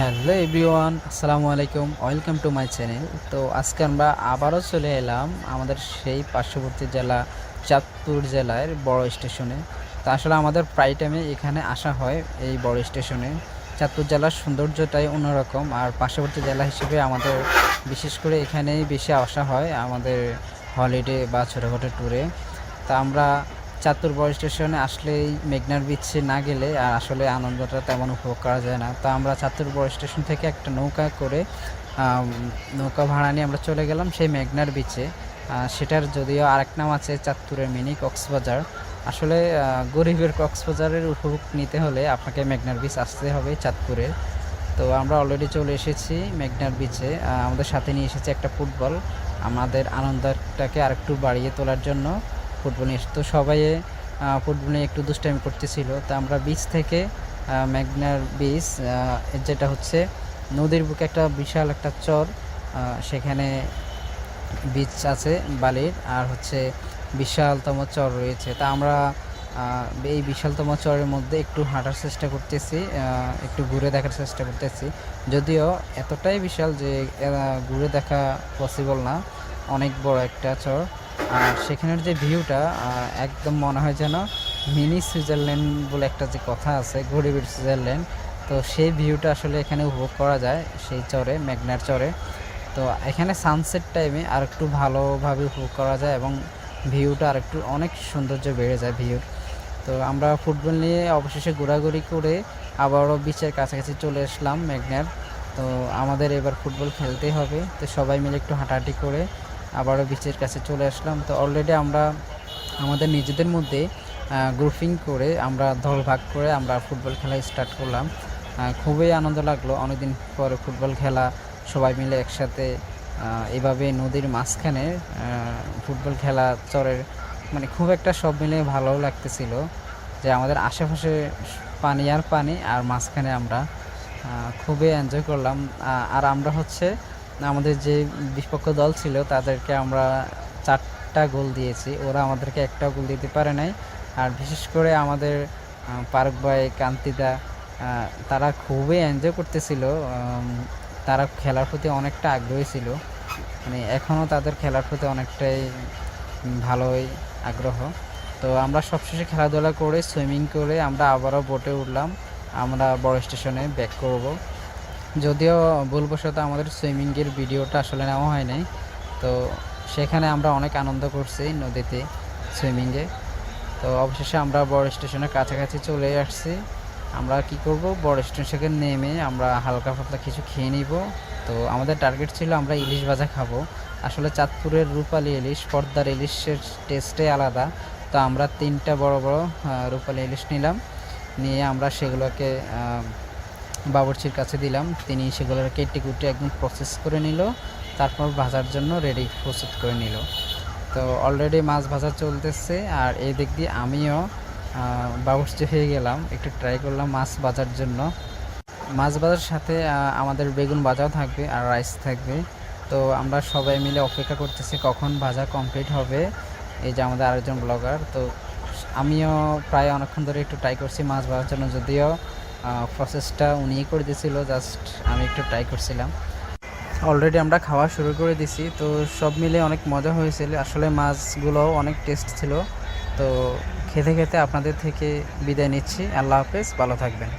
Hello everyone, আসসালামু আলাইকুম, welcome to my channel. তো আজকে আমরা আবারও চলে এলাম আমাদের সেই পার্শ্ববর্তী জেলা, চাঁদপুর জেলার বড় স্টেশনে। তো আসলে আমাদের প্রায় টাইমে এখানে আসা হয় এই বড় স্টেশনে। চাঁদপুর জেলার সৌন্দর্যটাই অন্যরকম আর পার্শ্ববর্তী জেলা হিসেবে আমাদের বিশেষ করে এখানেই বেশি আসা হয় আমাদের হলিডে বা ছোটোখাটো ট্যুরে তা আমরা চাঁদপুর বড় স্টেশনে আসলেই মেঘনার বিচে না গেলে আর আসলে আনন্দটা তেমন উপভোগ করা যায় না। তো আমরা চাঁদপুর বড় স্টেশন থেকে একটা নৌকা করে নৌকা ভাড়া নিয়ে আমরা চলে গেলাম সেই মেঘনার বিচে। সেটার যদিও আরেক নাম আছে চাঁদপুরের মিনি কক্সবাজার। আসলে গরিবের কক্সবাজারের উপভোগ নিতে হলে আপনাকে মেঘনার বিচ আসতে হবে চাঁদপুরে। তো আমরা অলরেডি চলে এসেছি মেঘনার বিচে। আমাদের সাথে নিয়ে এসেছি একটা ফুটবল। আমাদের আনন্দটাকে আরেকটু বাড়িয়ে তোলার জন্য। ফুটবল নিয়ে। তো সবাই ফুটবল নিয়ে একটু দুষ্টামি করতেছিল। তো আমরা বিচ থেকে ম্যাগনার বিচ যেটা হচ্ছে, নদীর বুকে একটা বিশাল একটা চর সেখানে বিচ আছে, বালির, আর হচ্ছে বিশালতম চর রয়েছে। তা আমরা এই বিশালতম চরের মধ্যে একটু হাঁটার চেষ্টা করতেছি একটু ঘুরে দেখার চেষ্টা করতেছি। যদিও এতটাই বিশাল যে ঘুরে দেখা পসিবল না, অনেক বড় একটা চর। আর সেখানের যে ভিউটা একদম মনে হয় যেন মিনি সুইজারল্যান্ড বলে একটা যে কথা আছে, গরিবের সুইজারল্যান্ড, তো সেই ভিউটা আসলে এখানে উপভোগ করা যায় সেই চরে, মেঘনার চরে। তো এখানে সানসেট টাইমে আর একটু ভালোভাবে উপভোগ করা যায় এবং ভিউটা আর একটু অনেক সৌন্দর্য বেড়ে যায় ভিউর। তো আমরা ফুটবল নিয়ে অবশেষে ঘোরাঘুরি করে আবারও বিচের কাছাকাছি চলে আসলাম মেঘনার। তো আমাদের এবার ফুটবল খেলতেই হবে। তো সবাই মিলে একটু হাঁটাহাঁটি করে আবারও বিচের কাছে চলে আসলাম। তো অলরেডি আমরা আমাদের নিজেদের মধ্যে গ্রুপিং করে আমরা দল ভাগ করে আমরা ফুটবল খেলা স্টার্ট করলাম। খুবই আনন্দ লাগল। অনেকদিন পরে ফুটবল খেলা, সবাই মিলে একসাথে এভাবে নদীর মাঝখানে ফুটবল খেলা চরের মানে খুব একটা সব মিলে ভালো লাগতেছিল যে আমাদের আশেপাশে পানি আর পানি, আর মাঝখানে আমরা খুবই এনজয় করলাম। আর আমরা হচ্ছে আমাদের যে বিপক্ষ দল ছিল, তাদেরকে আমরা চারটা গোল দিয়েছি। ওরা আমাদেরকে একটা গোল দিতে পারে নাই। আর বিশেষ করে আমাদের পারক ভাই, কান্তিদা তারা খুবই এনজয় করতেছিল। তারা খেলার প্রতি অনেকটা আগ্রহী ছিল। মানে এখনও তাদের খেলার প্রতি অনেকটাই ভালোই আগ্রহ। তো আমরা সবশেষে খেলাধুলা করে সুইমিং করে আমরা আবারও বোটে উঠলাম। আমরা বড় স্টেশনে ব্যাক করব। যদিও ভুলবশত আমাদের সুইমিংয়ের ভিডিওটা আসলে নেওয়া হয় নাই, তো সেখানে আমরা অনেক আনন্দ করছি নদীতে সুইমিংয়ে। তো অবশেষে আমরা বড় স্টেশনের কাছাকাছি চলে আসছি। আমরা কি করব? বড় স্টেশন থেকে নেমে আমরা হালকা পাতলা কিছু খেয়ে নিব। তো আমাদের টার্গেট ছিল আমরা ইলিশ ভাজা খাব। আসলে চাঁদপুরের রূপালী ইলিশ পর্দার ইলিশের টেস্টে আলাদা। তো আমরা তিনটা বড় বড় রূপালী ইলিশ নিলাম। নিয়ে আমরা সেগুলোকে বাবুর্চির কাছে দিলাম। তিনি সেগুলোর কেটে কুটে একদম প্রসেস করে নিল, তারপর ভাজার জন্য রেডি প্রস্তুত করে নিল। তো অলরেডি মাছ ভাজা চলতেছে, আর এই দিক দিয়ে আমিও বাবুর্চি হয়ে গেলাম। একটু ট্রাই করলাম মাছ ভাজার জন্য। মাছ ভাজার সাথে আমাদের বেগুন ভাজাও থাকবে আর রাইস থাকবে। তো আমরা সবাই মিলে অপেক্ষা করতেছি কখন ভাজা কমপ্লিট হবে। এই যে আমাদের আরেকজন ব্লগার তো আমিও প্রায় অনেকক্ষণ ধরে একটু ট্রাই করছি মাছ ভাজার জন্য, যদিও প্রসেসটা উনিই করে দিয়েছিল জাস্ট আমি একটু ট্রাই করছিলাম। অলরেডি আমরা খাওয়া শুরু করে দিছি, তো সব মিলে অনেক মজা হয়েছিল। আসলে মাছগুলো অনেক টেস্ট ছিল। তো খেতে খেতে আপনাদের থেকে বিদায় নিচ্ছি। আল্লাহ হাফেজ, ভালো থাকবেন।